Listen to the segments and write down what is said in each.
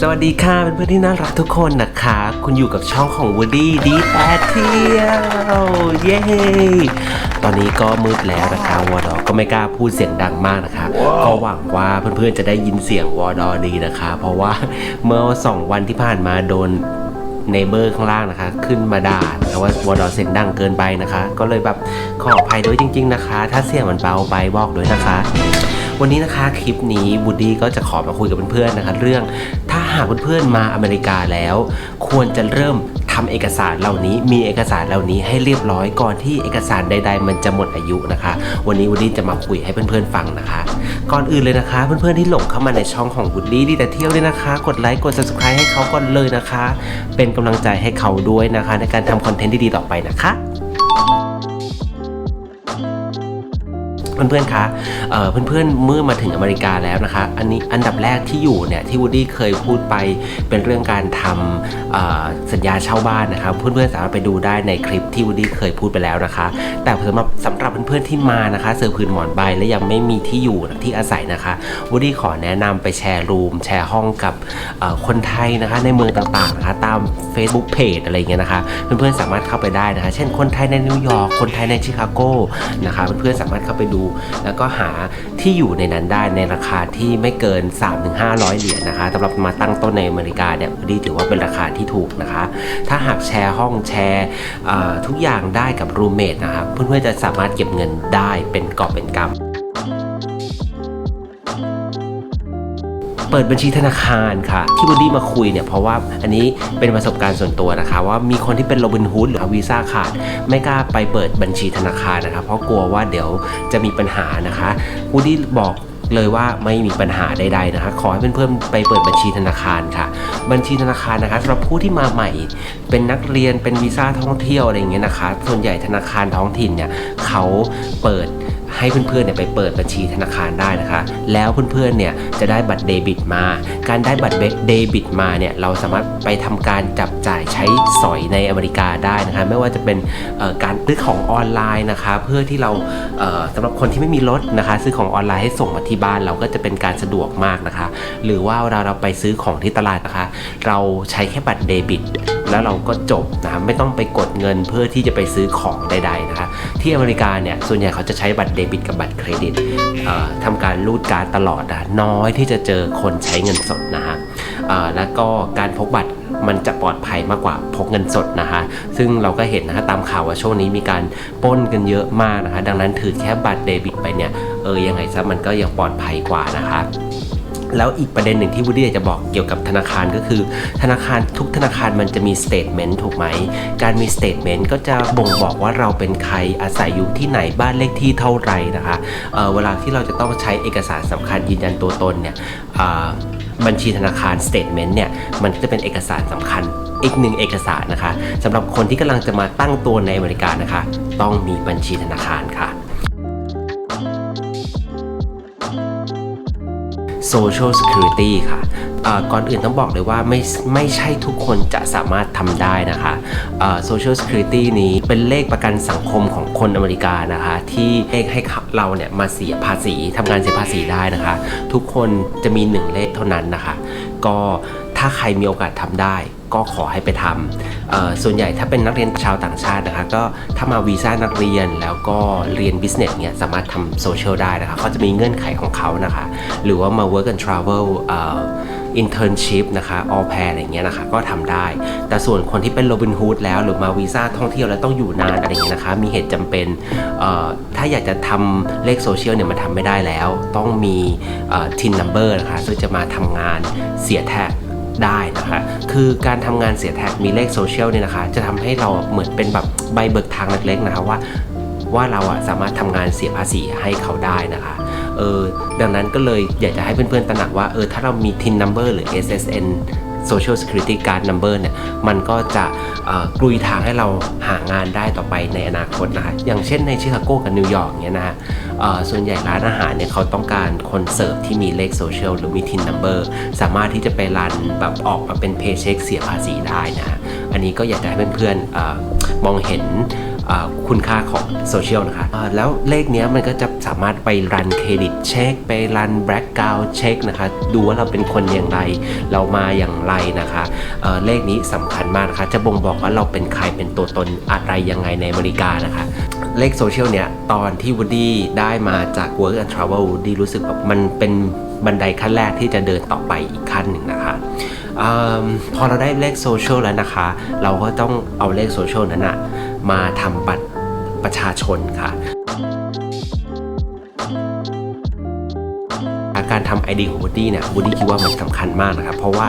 สวัสดีค่ะเพื่อนๆที่น่ารักทุกคนนะคะ คุณอยู่กับช่องของ Woody ดีแปดเที่ยวเย้ตอนนี้ก็มืดแล้วนะคะวอดอก็ไม่กล้าพูดเสียงดังมากนะคะ ก็หวังว่าเพื่อนๆจะได้ยินเสียงวอดอดีนะคะ เพราะว่าเมื่อสองวันที่ผ่านมาโดนเนเบอร์ข้างล่างนะคะ ขึ้นมาด่านะคะว่าวอดอเสียงดังเกินไปนะคะ ก็เลยแบบขออภัยด้วยจริง ๆนะคะ ถ้าเสียงมันเบาไปบอกด้วยนะคะ วันนี้นะคะคลิปนี้บูดี้ก็จะขอมาคุยกับเพื่อนๆนะคะ เรื่องถ้า หากเพื่อนๆมาอเมริกาแล้ว ควรจะเริ่มทำเอกสารเหล่านี้ มีเอกสารเหล่านี้ให้เรียบร้อยก่อนที่เอกสารใด ๆ มันจะหมดอายุนะคะ วันนี้วูดดี้จะมาคุยให้เพื่อนๆฟังนะคะ ก่อนอื่นเลยนะคะ เพื่อนๆที่หลงเข้ามาในช่องของวูดดี้ดีแต่เที่ยวด้วยนะคะ กดไลค์กด subscribe ให้เขาก่อนเลยนะคะ เป็นกำลังใจให้เขาด้วยนะคะ ในการทำคอนเทนต์ที่ดีต่อไปนะคะ เพื่อนๆ คะเพื่อนๆ เมื่อมาถึงอเมริกาแล้วนะคะ อันนี้อันดับแรกที่อยู่เนี่ยที่วูดดี้เคยพูดไปเป็นเรื่องการทำสัญญาเช่าบ้านนะครับ เพื่อนๆ สามารถไปดูได้ในคลิปที่วูดดี้เคยพูดไปแล้วนะคะ แต่สำหรับสำหรับเพื่อนๆ ที่มานะคะเสือผืนหมอนใบและยังไม่มีที่อยู่ที่อาศัยนะคะวูดดี้ขอแนะนำไปแชร์รูม แชร์ห้องกับคนไทยนะคะในเมืองต่างๆนะคะตาม Facebook Page อะไรเงี้ยนะคะ เพื่อนๆ สามารถเข้าไปได้นะคะ เช่นคนไทยในนิวยอร์ก คนไทยในชิคาโกนะคะ เพื่อนๆ สามารถเข้าไปดูแล้วก็หาที่อยู่ในนั้นได้ในราคาที่ไม่เกิน 3-500 เหรียญนะคะสำหรับมาตั้งต้นในอเมริกาเนี่ยดีถือว่าเป็นราคาที่ถูกนะคะ ถ้าหากแชร์ห้องแชร์ทุกอย่างได้กับรูเมทนะครับเพื่อนๆจะสามารถเก็บเงินได้เป็นกอบเป็นกำ เปิดบัญชีธนาคารค่ะ ที่วูดี้มาคุยเนี่ยเพราะว่าอันนี้เป็นประสบการณ์ส่วนตัวนะคะ ว่ามีคนที่เป็นโรบินฮูดหรือวีซ่าขาดไม่กล้าไปเปิดบัญชีธนาคารนะคะ เพราะกลัวว่าเดี๋ยวจะมีปัญหานะคะวูดดี้บอกเลยว่าไม่มีปัญหาใดๆนะคะ ขอให้เพื่อนๆไปเปิดบัญชีธนาคารค่ะ บัญชีธนาคารนะคะสำหรับผู้ที่มาใหม่ เป็นนักเรียนเป็นวีซ่าท่องเที่ยวอะไรอย่างเงี้ยนะคะ ส่วนใหญ่ธนาคารท้องถิ่นเนี่ยเขาเปิด ให้เพื่อนๆเนี่ยไปเปิดบัญชีธนาคารได้นะคะ แล้วเพื่อนๆเนี่ยจะได้บัตรเดบิตมา การได้บัตรเดบิตมาเนี่ยเราสามารถไปทำการจับจ่ายใช้สอยในอเมริกาได้นะคะ ไม่ว่าจะเป็นการซื้อของออนไลน์นะคะ เพื่อที่เราเอ่อสำหรับคนที่ไม่มีรถนะคะ ซื้อของออนไลน์ให้ส่งมาที่บ้านเราก็จะเป็นการสะดวกมากนะคะ หรือว่าเวลาเราไปซื้อของที่ตลาดนะคะ เราใช้แค่บัตรเดบิต แล้วเราก็จบนะครับไม่ต้องไปกดเงินเพื่อที่จะไปซื้อของใดๆนะคะ ที่อเมริกาเนี่ยส่วนใหญ่เขาจะใช้บัตรเดบิตกับบัตรเครดิตเอ่อทำการรูดการ์ดตลอดนะน้อยที่จะเจอคนใช้เงินสดนะฮะแล้วก็การพกบัตรมันจะปลอดภัยมากกว่าพกเงินสดนะคะ ซึ่งเราก็เห็นนะคะตามข่าวว่าช่วงนี้มีการปล้นกันเยอะมากนะคะ ดังนั้นถือแค่บัตรเดบิตไปเนี่ย เออยังไงซะมันก็ยังปลอดภัยกว่านะคะ แล้วอีกประเด็นหนึ่งที่วูดดี้อยากจะบอกเกี่ยวกับธนาคารก็คือ ธนาคารทุกธนาคารมันจะมีสเตทเมนต์ถูกไหม การมีสเตทเมนต์ก็จะบ่งบอกว่าเราเป็นใครอาศัยอยู่ที่ไหนบ้านเลขที่เท่าไหร่นะคะเเวลาที่เราจะต้องใช้เอกสารสำคัญยืนยันตัวตนเนี่ยบัญชีธนาคารสเตทเมนต์เนี่ยมันจะเป็นเอกสารสำคัญอีกหนึ่งเอกสารนะคะสำหรับคนที่กำลังจะมาตั้งตัวในอเมริกานะคะ ต้องมีบัญชีธนาคารค่ะ Social Security ค่ะก่อนอื่นต้องบอกเลยว่าไม่ไม่ใช่ทุกคนจะสามารถทำได้นะคะอ่า Social Security นี้เป็นเลขประกันสังคมของคนอเมริกานะคะ ที่เลขให้เราเนี่ยมาเสียภาษีทำการเสียภาษีได้นะคะ ทุกคนจะมีหนึ่งเลขเท่านั้นนะคะ ก็ถ้าใครมีโอกาสทำได้ ก็ขอให้ไปทำส่วนใหญ่ถ้าเป็นนักเรียนชาวต่างชาตินะคะก็ถ้ามาวีซ่านักเรียนแล้วก็เรียน business เนี่ยสามารถทำโซเชียลได้นะคะเขาจะมีเงื่อนไขของเขานะคะ หรือว่ามา work and travel อ่อ internship นะคะ all pair อะไรเงี้ยนะคะ ก็ทำได้ แต่ส่วนคนที่เป็นโรบินฮูดแล้วหรือมาวีซ่าท่องเที่ยวแล้วต้องอยู่นานอะไรเงี้ยนะคะ มีเหตุจำเป็นถ้าอยากจะทำเลขโซเชียลเนี่ยมันทำไม่ได้แล้ว ต้องมีทินนัมเบอร์นะคะซึ่งจะมาทำงานเสียแท็ก ได้นะคะ คือการทำงานเสียแท็กมีเลขโซเชียลเนี่ยนะคะ จะทำให้เราเหมือนเป็นแบบใบเบิกทางเล็กๆนะคะว่าว่าเราอะสามารถทำงานเสียภาษีให้เขาได้นะคะ เออดังนั้นก็เลยอยากจะให้เพื่อนๆตระหนักว่าเออถ้าเรามี TIN number หรือ SSN Social Security Card Number เนี่ยมันก็จะกลุยทางให้เราหางานได้ต่อไปในอนาคตนะคะอย่างเช่นในชิคาโกกับนิวยอร์กเนี่ยนะฮะส่วนใหญ่ร้านอาหารเนี่ยเขาต้องการคนเสิร์ฟที่มีเลขโซเชียลหรือมี TIN number สามารถที่จะไปรันแบบออกมาเป็นเพย์เช็คเสียภาษีได้นะฮะอันนี้ก็อยากจะให้เพื่อนๆมองเห็น คุณค่าของโซเชียลนะคะแล้วเลขนี้มันก็จะสามารถไปรันเครดิตเช็ค ไปรันแบล็กกราวเช็คนะคะดูว่าเราเป็นคนอย่างไร เรามาอย่างไรนะคะเเลขนี้สำคัญมากนะคะ จะบ่งบอกว่าเราเป็นใครเป็นตัวตนอะไรยังไงในอเมริกานะคะ เลขโซเชียลเนี่ยตอนที่วูดดี้ได้มาจาก Work and Travel วูดดี้รู้สึกแบบมันเป็นบันไดขั้นแรกที่จะเดินต่อไปอีกขั้นหนึ่งนะคะอพอเราได้เลขโซเชียลแล้วนะคะ เราก็ต้องเอาเลขโซเชียลนั้นนะ มาทำบัตรประชาชนค่ะ การทำ ID ของบูดี้เนี่ยบูดี้คิดว่ามันสำคัญมากนะครับ เพราะว่า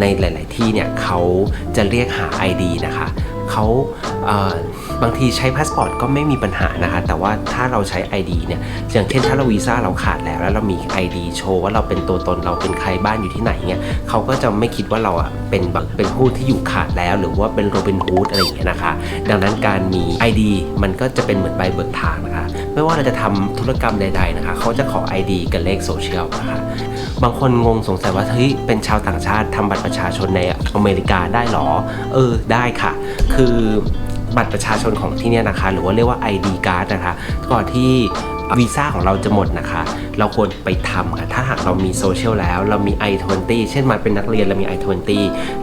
ในหลาย ๆ ที่เนี่ยเขาจะเรียกหา ID นะคะ เขาเบางทีใช้พาสปอร์ตก็ไม่มีปัญหานะคะ แต่ว่าถ้าเราใช้ ID เนี่ย อย่างเช่นถ้าเราวีซ่าเราขาดแล้ว แล้วเรามี ID โชว์ว่าเราเป็นตัวตนเราเป็นใครบ้านอยู่ที่ไหนเนี่ยเขาก็จะไม่คิดว่าเราอะเป็นแบบเป็นผู้ที่อยู่ขาดแล้ว หรือว่าเป็นโรบินฮูดอะไรอย่างเงี้ยนะคะ ดังนั้นการมี ID มันก็จะเป็นเหมือนใบเบิกทางนะคะ ไม่ว่าเราจะทำธุรกรรมใด ๆนะคะ เขาจะขอ ID กับเลขโซเชียลนะคะ บางคนงงสงสัยว่าเฮ้ยเป็นชาวต่างชาติทำบัตรประชาชนในอเมริกาได้หรอ เออได้ค่ะ คือบัตรประชาชนของที่เนี่ยนะคะ หรือว่าเรียกว่า ID card นะคะก่อนที่ วีซ่าของเราจะหมดนะคะ เราควรไปทำค่ะ ถ้าหากเรามีโซเชียลแล้ว เรามี i20 เช่นมาเป็นนักเรียนเรามี i20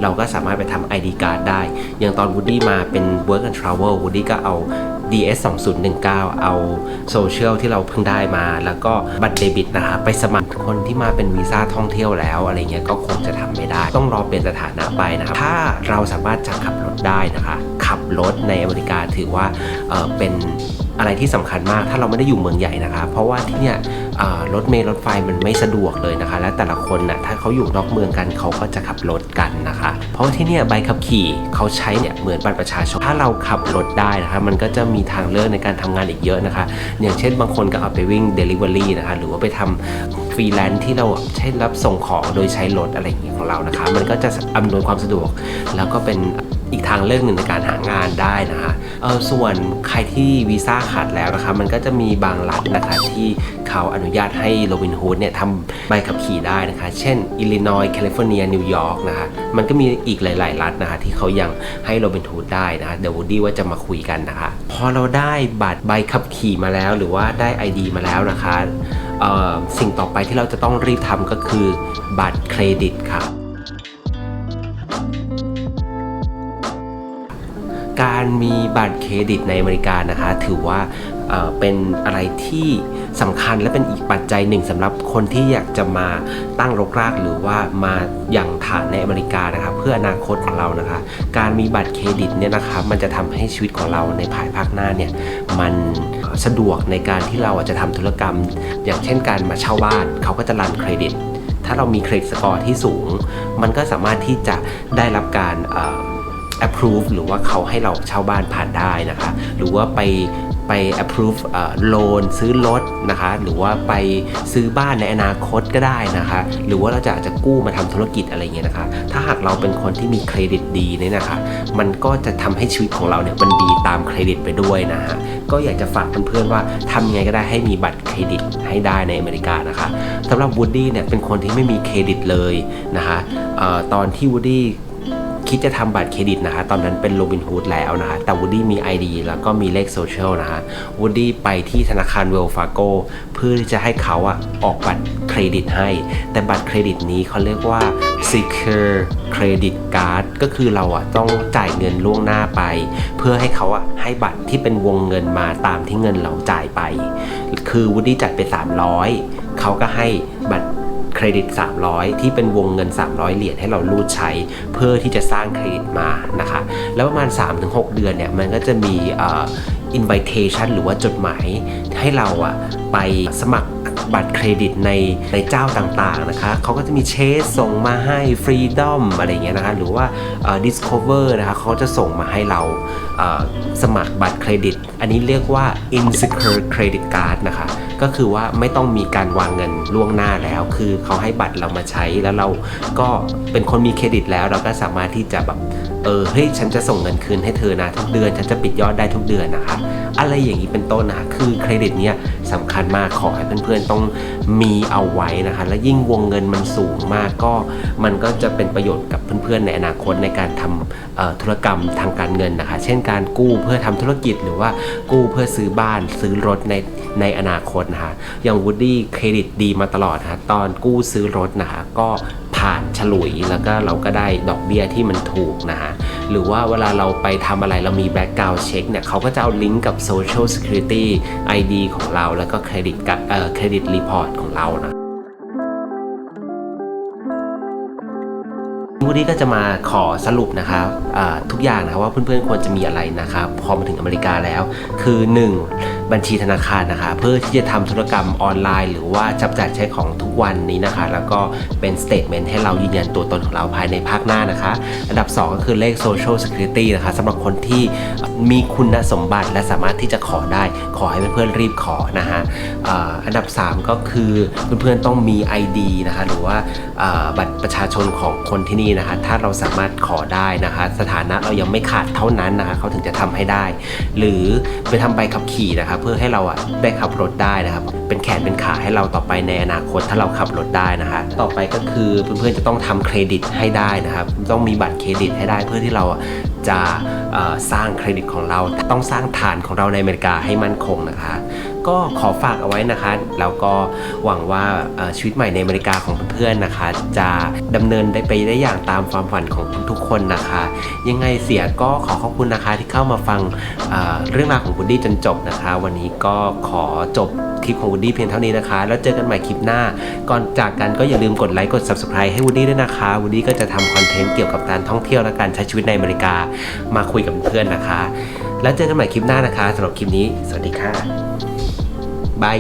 เราก็สามารถไปทำ ID card ได้ อย่างตอน Woody มาเป็น Work and Travel Woody ก็เอา DS 2019 เอาโซเชียลที่เราเพิ่งได้มา แล้วก็บัตรเดบิตนะคะ ไปสมัครคนที่มาเป็นวีซ่าท่องเที่ยวแล้ว อะไรเงี้ยก็คงจะทำไม่ได้ ต้องรอเปลี่ยนสถานะไปนะครับ ถ้าเราสามารถจะขับรถได้นะคะ ขับรถในอเมริกาถือว่าเเป็น อะไรที่สำคัญมากถ้าเราไม่ได้อยู่เมืองใหญ่นะคะเพราะว่าที่เนี่ยรถเมล์รถไฟมันไม่สะดวกเลยนะคะ และแต่ละคนน่ะถ้าเขาอยู่นอกเมืองกันเขาก็จะขับรถกันนะคะ เพราะว่าที่เนี่ยใบขับขี่เขาใช้เนี่ยเหมือนบัตรประชาชนถ้าเราขับรถได้นะคะมันก็จะมีทางเลือกในการทำงานอีกเยอะนะคะ อย่างเช่นบางคนก็เอาไปวิ่ง Delivery นะคะหรือว่าไปทำฟรีแลนซ์ที่เราใช้รับส่งของโดยใช้รถอะไรอย่างเงี้ยของเรานะคะ มันก็จะอำนวยความสะดวกแล้วก็เป็น อีกทางเลือกหนึ่งในการหางานได้นะคะเออส่วนใครที่วีซ่าขาดแล้วนะคะมันก็จะมีบางรัฐนะคะที่เขาอนุญาตให้โรบินฮูดเนี่ยทำใบขับขี่ได้นะคะ เช่นอิลลินอยส์แคลิฟอร์เนียนิวยอร์กนะคะมันก็มีอีกหลาย ๆ รัฐนะคะที่เขายังให้โรบินฮูดได้นะคะเดี๋ยววูดี้ว่าจะมาคุยกันนะคะ พอเราได้บัตรใบขับขี่มาแล้ว หรือว่าได้ ID มาแล้วนะคะเอ่อสิ่งต่อไปที่เราจะต้องรีบทำก็คือบัตรเครดิตค่ะ การมีบัตรเครดิตในอเมริกานะคะ ถือว่าเป็นอะไรที่สำคัญและเป็นอีกปัจจัยหนึ่งสำหรับคนที่อยากจะมาตั้งรกรากหรือว่ามาอย่างฐานในอเมริกานะคะเพื่ออนาคตของเรานะคะ การมีบัตรเครดิตเนี่ยนะคะมันจะทำให้ชีวิตของเราในภายภาคหน้าเนี่ยมันสะดวกในการที่เราจะทำธุรกรรม อย่างเช่นการมาเช่าบ้านเขาก็จะรันเครดิต ถ้าเรามีเครดิตสกอร์ที่สูง มันก็สามารถที่จะได้รับการ approve หรือว่าเขาให้เราเช่าบ้านผ่านได้นะคะ หรือว่าไปไป approve เอ่อ loan ซื้อรถนะคะ หรือว่าไปซื้อบ้านในอนาคตก็ได้นะคะ หรือว่าเราจะอาจจะกู้มาทำธุรกิจอะไรเงี้ยนะคะ ถ้าหากเราเป็นคนที่มีเครดิตดีเนี่ยนะคะ มันก็จะทำให้ชีวิตของเราเนี่ยมันดีตามเครดิตไปด้วยนะฮะ ก็อยากจะฝากเพื่อนๆว่าทำยังไงก็ได้ให้มีบัตรเครดิตให้ได้ในอเมริกานะคะสำหรับวูดดี้เนี่ยเป็นคนที่ไม่มีเครดิตเลยนะคะออตอนที่วูดดี้ คิดจะทำบัตรเครดิตนะคะตอนนั้นเป็นโรบินฮูดแล้วนะคะแต่วูดดี้มี ID แล้วก็มีเลขโซเชียลนะคะวูดดี้ไปที่ธนาคารเวลฟาโกเพื่อที่จะให้เขาอะออกบัตรเครดิตให้ แต่บัตรเครดิตนี้เขาเรียกว่า secure credit card ก็คือเราอะต้องจ่ายเงินล่วงหน้าไป เพื่อให้เขาอะให้บัตรที่เป็นวงเงินมาตามที่เงินเราจ่ายไป คือวูดดี้จ่ายไป 300เขาก็ให้บัตร เครดิต 300 ที่เป็นวงเงิน 300 เหรียญให้เรารูดใช้ เพื่อที่จะสร้างเครดิตมานะคะ แล้วประมาณ 3-6 เดือนเนี่ยมันก็จะมีอ่อ invitation หรือว่าจดหมายให้เราอะไปสมัคร บัตรเครดิตในในเจ้าต่างๆนะคะเขาก็จะมีเชสส่งมาให้ Freedom อะไรเงี้ยนะคะหรือว่าเอ่อ Discover นะคะเขาจะส่งมาให้เราสมัครบัตรเครดิต อันนี้เรียกว่า insecure credit card นะคะก็คือว่าไม่ต้องมีการวางเงินล่วงหน้าแล้ว คือเขาให้บัตรเรามาใช้แล้วเราก็เป็นคนมีเครดิตแล้วเราก็สามารถที่จะแบบ เออเฮ้ยฉันจะส่งเงินคืนให้เธอนะทุกเดือนฉันจะปิดยอดได้ทุกเดือนนะคะอะไรอย่างนี้เป็นต้นนะคะคือเครดิตเนี้ยสำคัญมากขอให้เพื่อนๆต้องมีเอาไว้นะคะและยิ่งวงเงินมันสูงมากก็มันก็จะเป็นประโยชน์กับเพื่อนๆในอนาคตในการทำธุรกรรมทางการเงินนะคะ เช่นการกู้เพื่อทำธุรกิจหรือว่ากู้เพื่อซื้อบ้านซื้อรถในในอนาคตนะคะอย่างวูดดี้เครดิตดีมาตลอดนะคะตอนกู้ซื้อรถนะคะก็ ผ่านฉลุยแล้วก็เราก็ได้ดอกเบี้ยที่มันถูกนะคะหรือว่าเวลาเราไปทำอะไรเรามีแบ็กกราวด์เช็คเนี่ยเขาก็จะเอาลิงก์กับ Social Security ID ของเรา แล้วก็เครดิตกับเอ่อเครดิตรีพอร์ตของเรานะวูดี้ก็จะมาขอสรุปนะครับทุกอย่างนะว่าเพื่อนๆควรจะมีอะไรนะครับพอมาถึงอเมริกาแล้ว คือ 1. บัญชีธนาคารนะคะ เพื่อที่จะทำธุรกรรมออนไลน์ หรือว่าจับจ่ายใช้ของทุกวันนี้นะคะ แล้วก็เป็นสเต t เมนต์ให้เรายืนยันตัวตนของเราภายในภาคหน้านะคะ อันดับ 2 ก็คือเลข Social Security นะคะสำหรับคนที่มีคุณสมบัติและสามารถที่จะขอได้ ขอให้เพื่อนๆรีบขอนะฮะอันดับ 3 ก็คือเพื่อนๆต้องมี ID นะคะหรือว่าบัตรประชาชนของคนที่นี่นะคะ ถ้าเราสามารถขอได้นะคะ สถานะเรายังไม่ขาดเท่านั้นนะคะเขาถึงจะทำให้ได้ หรือไปทำใบขับขี่นะคะเพื่อให้เราอะได้ขับรถได้นะครับ เป็นแขนเป็นขาให้เราต่อไปในอนาคตถ้าเราขับรถได้นะฮะต่อไปก็คือเพื่อนๆจะต้องทำเครดิตให้ได้นะครับ ต้องมีบัตรเครดิตให้ได้เพื่อที่เรา จะสร้างเครดิตของเราต้องสร้างฐานของเราในอเมริกาให้มั่นคงนะคะ ก็ขอฝากเอาไว้นะคะแล้วก็หวังว่าชีวิตใหม่ในอเมริกาของเพื่อนๆนะคะ จะดำเนินได้ไปได้อย่างตามความฝันของทุกคนนะคะ ยังไงเสียก็ขอขอบคุณนะคะที่เข้ามาฟังเรื่องราวของวูดดี้จนจบนะคะ วันนี้ก็ขอจบ คลิปของวูดดี้เพียงเท่านี้นะคะ แล้วเจอกันใหม่คลิปหน้า ก่อนจากกันก็อย่าลืมกดไลค์กด subscribe ให้วูดดี้ด้วยนะคะวูดดี้ก็จะทำคอนเทนต์เกี่ยวกับการท่องเที่ยวและการใช้ชีวิตในอเมริกามาคุยกับเพื่อนนะคะ แล้วเจอกันใหม่คลิปหน้านะคะสำหรับคลิปนี้ สวัสดีค่ะบาย